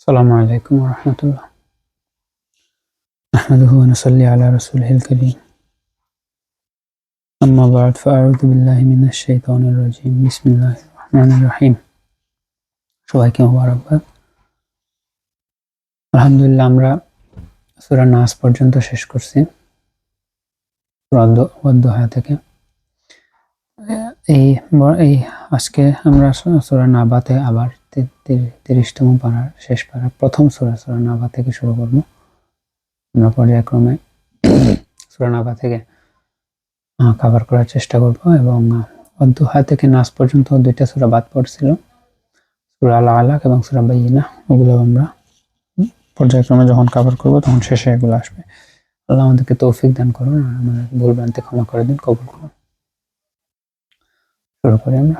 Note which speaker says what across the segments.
Speaker 1: السلام عليكم ورحمة الله نحمده ونصلي على رسوله الكريم أما بعد فأعوذ بالله من الشيطان الرجيم بسم الله الرحمن الرحيم সবাইকে মোবারকবাদ আলহামদুলিল্লাহ আমরা সুরা নাস পর্যন্ত শেষ করছি অধ্যায় থেকে এই ব- এই আজকে আমরা সুরা নাবাতে আবার তিরিশতম পাড়ার শেষ পাড়ার প্রথম সুরা সুরা নাবা থেকে শুরু করব। আমরা পর্যায়ক্রমে সুরা নাবা থেকে কভার করার চেষ্টা করব এবং অধ্যহা থেকে নাস পর্যন্ত দুইটা সুরা বাদ পড়ছিল। সুরা আলা আলাক এবং সুরা বাইনা, ওগুলো আমরা পর্যায়ক্রমে যখন কভার করব তখন শেষে এগুলো আসবে। আল্লাহ আমাদেরকে তৌফিক দান করুন আর আমাদের ভুল ভ্রান্তি ক্ষমা করে দিন, কবুল করুন। শুরু করি আমরা।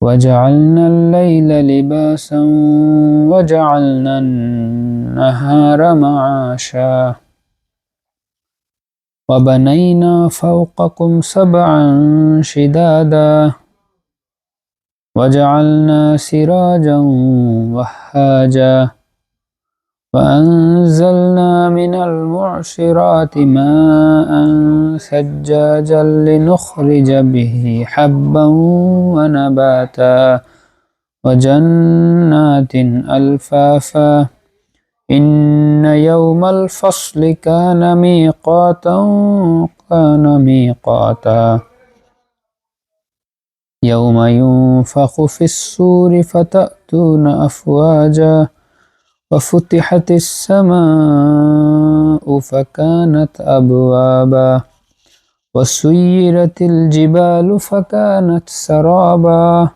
Speaker 1: وجعلنا الليل لباسا وجعلنا النهار معاشا. وبنينا فوقكم سبعا شدادا. وجعلنا سراجا وهاجا. وأنزلنا من المعصرات ماء ثجاجا لنخرج به حبا ونباتا وجنات ألفافا إن يوم الفصل كان ميقاتا كان ميقاتا يوم ينفخ في الصور فتأتون أفواجا وفتحت السماء فكانت أبوابا وسيرت الجبال فكانت سرابا.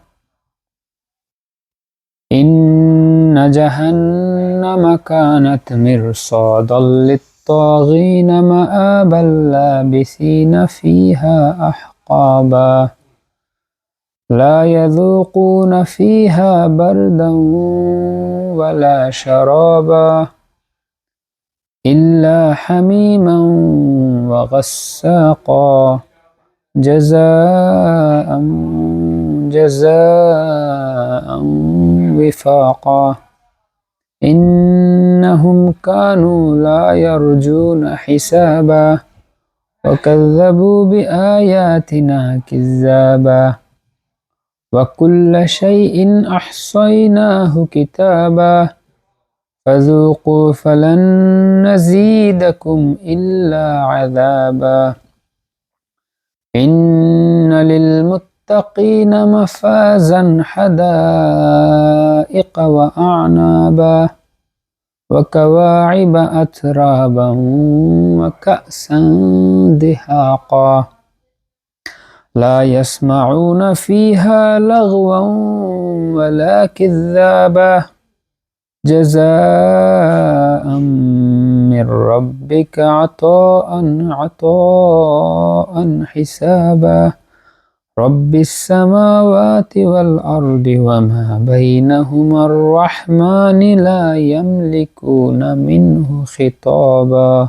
Speaker 1: إن جهنم كانت مرصادا للطاغين مآبا لابثين فيها أحقابا. لا يذوقون فيها بردا ولا شرابا إلا حميما وغساقا. جزاء جزاء وفاقا. إنهم كانوا لا يرجون حسابا وكذبوا بآياتنا كذابا. وكل شيء أحصيناه كتابا. فذوقوا فلن نزيدكم إلا عذابا. إن للمتقين مفازا حدائق وأعنابا. وكواعب أترابا وكأسا دهاقا. لا يسمعون فيها لغوا ولا كذابا. جزاء من ربك عطاء عطاء حسابا. رب السماوات والأرض وما بينهما الرحمن لا يملكون منه خطابا.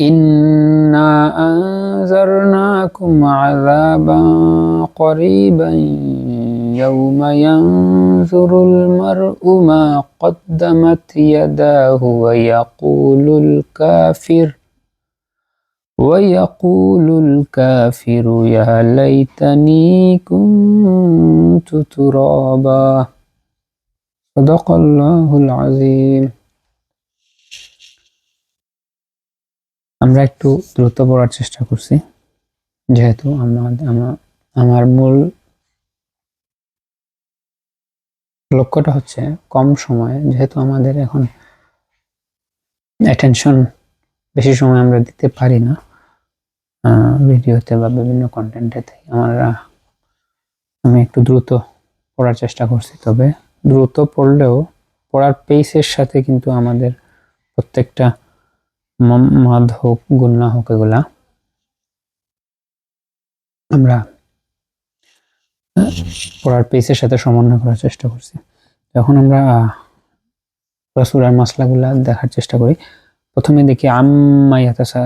Speaker 1: إنا أنذرناكم عذابا قريبا يوم ينظر المرء ما قدمت يداه ويقول الكافر ويقول الكافر يا ليتني كنت ترابا صدق الله العظيم. আমরা একটু দ্রুত পড়ার চেষ্টা করছি, যেহেতু আমার আমার মূল লক্ষ্যটা হচ্ছে কম সময়ে, যেহেতু আমাদের এখন অ্যাটেনশন বেশি সময় আমরা দিতে পারি না ভিডিওতে বা বিভিন্ন কন্টেন্টেতে আমরা, আমি একটু দ্রুত পড়ার চেষ্টা করছি, তবে দ্রুত পড়লেও, পড়ার পেসের সাথে কিন্তু আমাদের প্রত্যেকটা মাদ হোক, গুন্না হোক, এগুলা। আমরা পড়ার পেসের সাথে সমন্বয় করার চেষ্টা করছি। এখন আমরা সুরার মশলাগুলা দেখার চেষ্টা করি, প্রথমে দেখি আম্মা ইয়াতাসা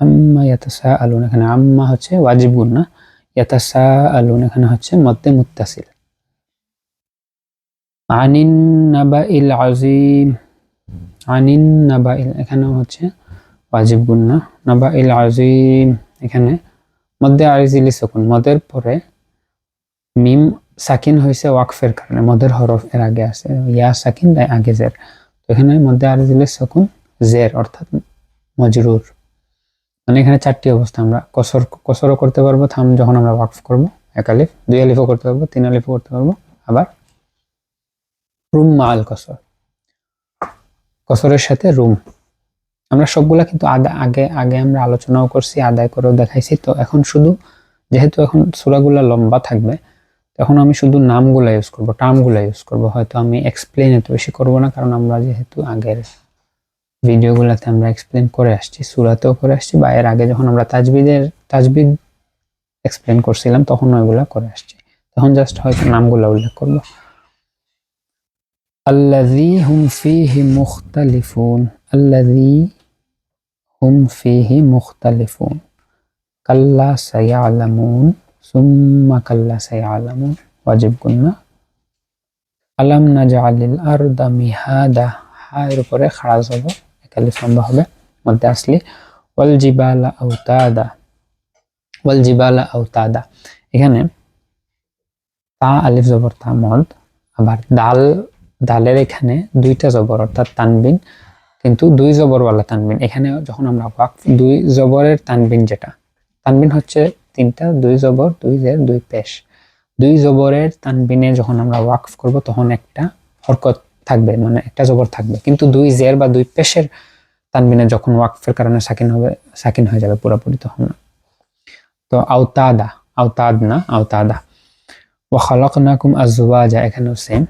Speaker 1: আম্মা ইয়াতাসা আলুন এখানে আম্মা হচ্ছে ওয়াজিব গুন্না ইয়াতাসা আলুন এখানে হচ্ছে মধ্যে মুত্তাসিল। আনিন নাবা ইল আজিম আনিন নাবা ইল এখানেও হচ্ছে ওয়াজিব গুন্না নাবা ইল আজিম এখানে। মধ্যে আরিজিলি সকুন মদের পরে মিম সাকিন হয়েছে ওয়াকফের কারণে, মদের হরফ এর আগে আছে, ইয়া সাকিন তাই আগে জের। তো এখানে মধ্যে আরিজিলি সকুন জের, অর্থাৎ মজরুর। মানে এখানে চারটি অবস্থা, আমরা কসর, কসরও করতে পারব, থাম যখন আমরা ওয়াকফ করব, এক আলিফ, দুই আলিফও করতে পারব, তিন আলিফও করতে পারব, আবার রুম মা আল কসর। কসরের সাথে রুম। আমরা সবগুলা কিন্তু আদা, আগে আগে আমরা আলোচনাও করছি, আদায় করেও দেখাইছি। তো এখন শুধু, যেহেতু এখন সুরাগুলা লম্বা থাকবে তখন আমি শুধু নামগুলা ইউজ করব টার্মগুলা ইউজ করব। হয়তো আমি এক্সপ্লেন এত বেশি করব না, কারণ আমরা যেহেতু আগের ভিডিওগুলোতে আমরা এক্সপ্লেন করে আসছি, সুরাতেও করে আসছি, বা এর আগে যখন আমরা তাজবিদের, তাজবিদ এক্সপ্লেন করছিলাম, তখন ওইগুলা করে আসছি। তখন জাস্ট হয়তো নামগুলো উল্লেখ করব। الذي هم فيه مختلفون الذي هم فيه مختلفون كلا سيعلمون ثم كلا سيعلمون واجب قلنا আলাম নাজালিল আরদা মিহাদা হায়ের উপরে খাড়া যাব একালিফ লম্বা হবে মধ্যে আসলি ওয়াল জিবালা আউতাদা ওয়াল জিবালা আউতাদা এখানে তা আলিফ জবর তা মদ আবার দাল দালের এখানে দুইটা জবর, অর্থাৎ তানবিন, কিন্তু দুই জবরওয়ালা তানবিন। এখানে যখন আমরা ওয়াক দুই জবরের তানবিন যেটা, তানবিন হচ্ছে তিনটা, দুই জবর, দুই জের, দুই পেশ। দুই জবরের তানবিনে যখন আমরা ওয়াকফ করব, তখন একটা হরকত থাকবে মানে একটা জবর থাকবে। কিন্তু দুই জের বা দুই পেশের তানবিনে যখন ওয়াকফের কারণে সাকিন হবে, সাকিন হয়ে যাবে পুরোপুরি তখন। না তো আওতাদা আওতাদ না আওতাদা। ও খালাকুম আজওয়াজা, এখানেও সেম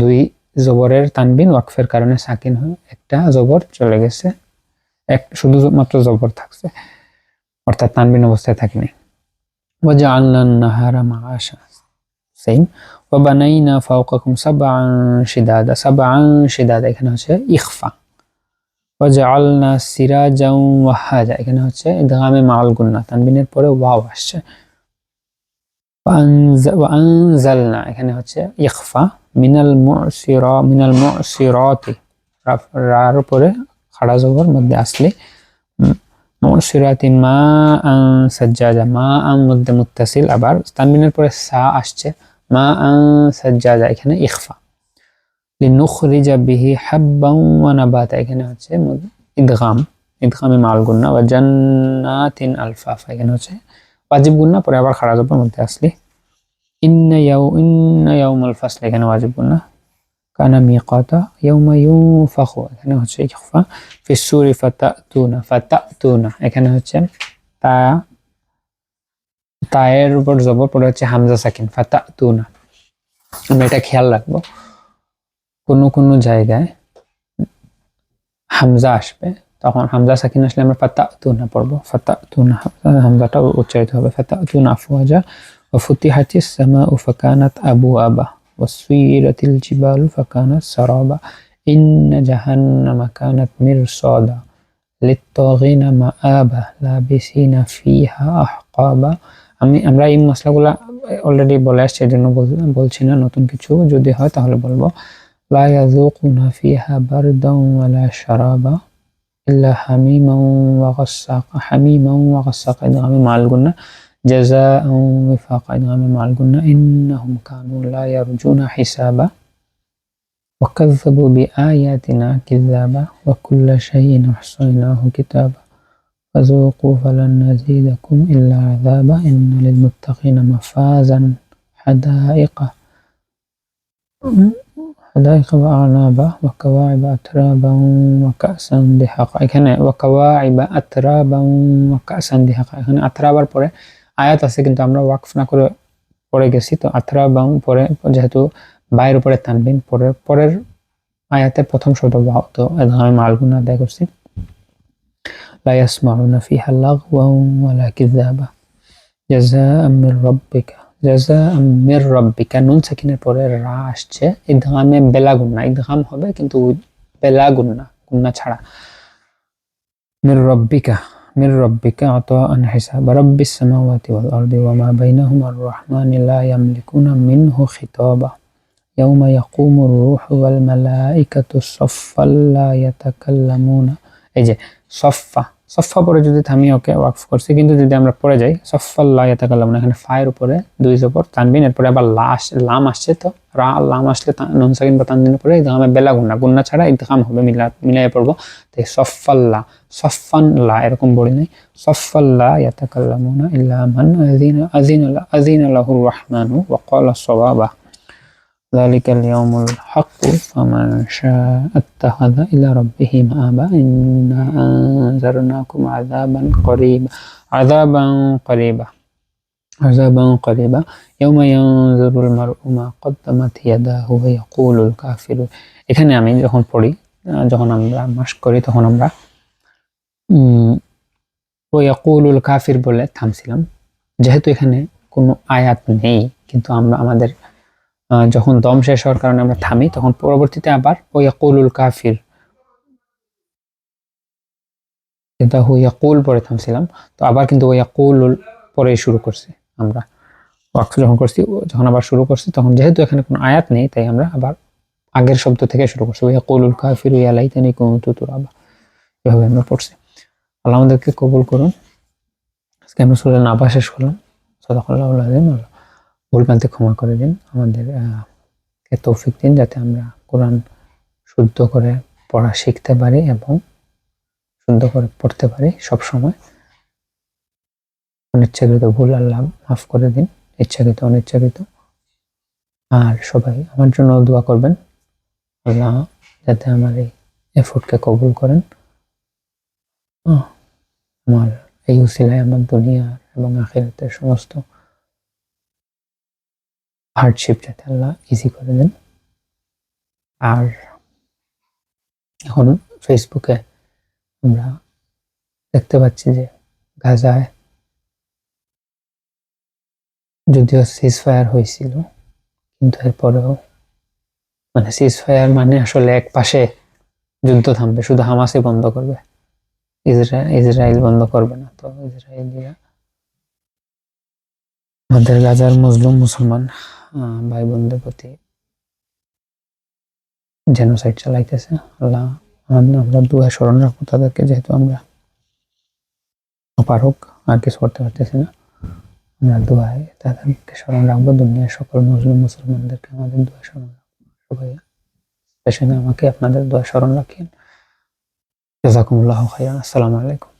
Speaker 1: দুই জবরের তানবিন ওয়াকফের কারণে সাকিন হয়ে একটা জবর চলে গেছে। এক, শুধু মাত্র জবর থাকছে, অর্থাৎ তানবিন অবস্থায় থাকেনি। ওয়াজা আল্লাহ নাহারা মা আশা সেম ওয়াবানাইনা ফাওকাকুম সাবান শিদাদা সাবান শিদাদা, এখানে হচ্ছে ইখফা। ওয়াজা সিরা সিরাজাউ ওয়াহাজা, এখানে হচ্ছে গামে মাল গুন্না তানবিনের পরে ওয়াও আসছে। ওয়ানজালনা, এখানে হচ্ছে ইখফা। মিনাল মুসিরা, মিনাল মুসিরাতি। রার উপরে খাড়া জবর মধ্যে আসলে মুসিরাতি মা আন সাজ্জাজা, মা আন মধ্যে মুত্তাসিল। আবার তানবিনের পরে সা আসছে, মা আন সাজ্জাজা, এখানে ইখফা। লিনুখরিজা বিহি হাব্বান ওয়া নাবাতা, এখানে হচ্ছে ইদগাম। ইদগামে মাল গুন্না, ওয়া জান্নাতিন আলফাফা, এখানে হচ্ছে ওয়াজিব গুন্না, পরে আবার খাড়া জবর মধ্যে আসলে ইন্না এখানে ওয়াজিব গুন্না কানা এখানে হচ্ছে এখানে হচ্ছে তা, তায়ের উপর জবর হচ্ছে হামজা সাকিন এটা খেয়াল রাখব। কোনো কোনো জায়গায় হামজা আসবে, তখন হামজা সাকিন আসলে আমরা ফাতা তুনা পড়ব। ফাতা তুনা হামজাটা উচ্চারিত হবে ফাতা তুনা আফওয়াজা। وفتحت السماء فكانت أبوابا وسيرت الجبال فكانت سرابا إن جهنم كانت مرصادا লিত্তাগিনা মাআবা লাবিসিনা ফিহা আহকাবা আমি আমরা এই মশলাগুলা অলরেডি বলে আসছি এই জন্য বল- বলছি না নতুন কিছু যদি হয় তাহলে বলবো লা ইয়াযুকুনা ফিহা বারদান ওয়ালা শারাবা ইল্লা হামিমান ওয়া গাসসাকা হামিমান ওয়া গাসসাকা ইদগামে মাল جزاء وفاق إدغام مع الجنة. إنهم كانوا لا يرجون حسابا وكذبوا بآياتنا كذابا وكل شيء أحصيناه كتابا. فذوقوا فلن نزيدكم إلا عذابا. إن للمتقين مفازا. حدائق حدائق وأعنابا وكواعب أترابا وكأسا بحقائق إيه، وكواعب أترابا وكأسا بحقائق إيه، أترابا بحقائق আয়াত আছে কিন্তু আমরা ওয়াকফ না করে পড়ে গেছি তো আতরাবাং পরে যেহেতু বাইরের উপরে তানবিন পরের পরের আয়াতে প্রথম শব্দ ওয়াও তো আমি মালগুনা আদায় করছি لا يسمعون فيها لغوا ولا كذابا جزاء من ربك جزاء من ربك নুন সাকিনের পরে রা আসছে ইদগামে বেলা গুন্না ইদগাম হবে কিন্তু বেলা গুন্না গুন্না ছাড়া من ربك من ربك عطاء حساب رب السماوات والأرض وما بينهما الرحمن لا يملكون منه خطابا يوم يقوم الروح والملائكة صفا لا يتكلمون এই যে সফা সফা পরে যদি থামি, ওকে ওয়াকফ করছি। কিন্তু যদি আমরা পড়ে যাই, সফা সফাল্লাহ ইয়াতাকাল্লাম না, এখানে ফায়ের উপরে, দুই জবর তানবিন, এরপরে আবার লাশ লাম আসছে তো, রা, লাম আসলে নুন, সাকিন বা তানবিনের পরে ইদগামে বেলা গুন্না। গুন্না ছাড়া ইদগাম হবে, মিলা মিলাই পড়ব। তাই সফাল্লা সফানলা এরকম বলি নাই। সফাল্লা ইয়াতাকাল্লামুনা ইল্লা মান আযিনা আযিনা আযিনা লাহুর রাহমানু, ওয়া ক্বালা সাওয়াবা। ذلك اليوم الحق فمن شاء اتخذ إلى ربه مآبا إنا أنذرناكم عذابا قريبا عذابا قريبا عذابا قريبا يوم ينظر المرء ما قدمت يداه ويقول الكافر এখানে আমি যখন পড়ি আহ, যখন আমরা মাস করি তখন আমরা উম, ওয়াকুলুল কাফির বলে থামছিলাম যেহেতু এখানে কোনো আয়াত নেই কিন্তু আমরা আমাদের আহ, যখন দম শেষ হওয়ার কারণে আমরা থামি, তখন পরবর্তীতে আবার ওয়াকুলুল কাফির। কিন্তু ইয়াকুল পরে থামছিলাম, তো আবার কিন্তু ওয়াকুলুল পরে শুরু করছি আমরা। ওয়াকফ যখন করছি যখন আবার শুরু করছি, তখন যেহেতু এখানে কোনো আয়াত নেই, তাই আমরা আবার আগের শব্দ থেকে শুরু করছি। ওয়াকুলুল কাফির ইয়ালাইতানি কুনতু তুরাবা। এভাবে আমরা পড়ছি। আল্লাহ আমাদেরকে কবুল করুন। আজকে আমরা সুরে নাবা শেষ করলাম। সদাকল্লাহ আলিম ভুল প্রান্তে ক্ষমা করে দিন। আমাদের তৌফিক দিন যাতে আমরা কোরআন শুদ্ধ করে পড়া শিখতে পারি এবং শুদ্ধ করে পড়তে পারি সব সময় অনিচ্ছাকৃত ভুল আল্লাহ মাফ করে দিন, ইচ্ছাকৃত, অনিচ্ছাকৃত। আর সবাই আমার জন্য দোয়া করবেন। আল্লাহ যাতে আমার এই এফোর্টকে কবুল করেন। আমার এই উসিলায় আমার দুনিয়া এবং আখেরাতের সমস্ত হার্ডশিপ যাতে আল্লাহ ইজি করে দেন। আর এখন ফেসবুকে আমরা দেখতে পাচ্ছি যে গাজায় যদিও সিজ ফায়ার হয়েছিল, কিন্তু এরপরেও মানে সিজ ফায়ার মানে আসলে এক পাশে যুদ্ধ থামবে, শুধু হামাসই বন্ধ করবে। ইসরায়েল বন্ধ করবে না তো ইসরায়েলিরা আমাদের গাজার মুসলিম মুসলমান ভাই বোনদের প্রতি জেনোসাইড চালাইতেছে। আল্লাহ আমাদের আমরা দুয়া স্মরণ রাখব তাদেরকে, যেহেতু আমরা অপারক আর কিছু করতে পারতেছি না। আমরা দোয়ায় তাদেরকে স্মরণ রাখব, দুনিয়ার সকল মুসলিম, মুসলমানদেরকে আমাদের দোয়া স্মরণ রাখব। সবাই স্পেশালি আমাকে আপনাদের দোয়া স্মরণ রাখেন। জাজাকুমুল্লাহ খাইরান, আসসালামু আলাইকুম।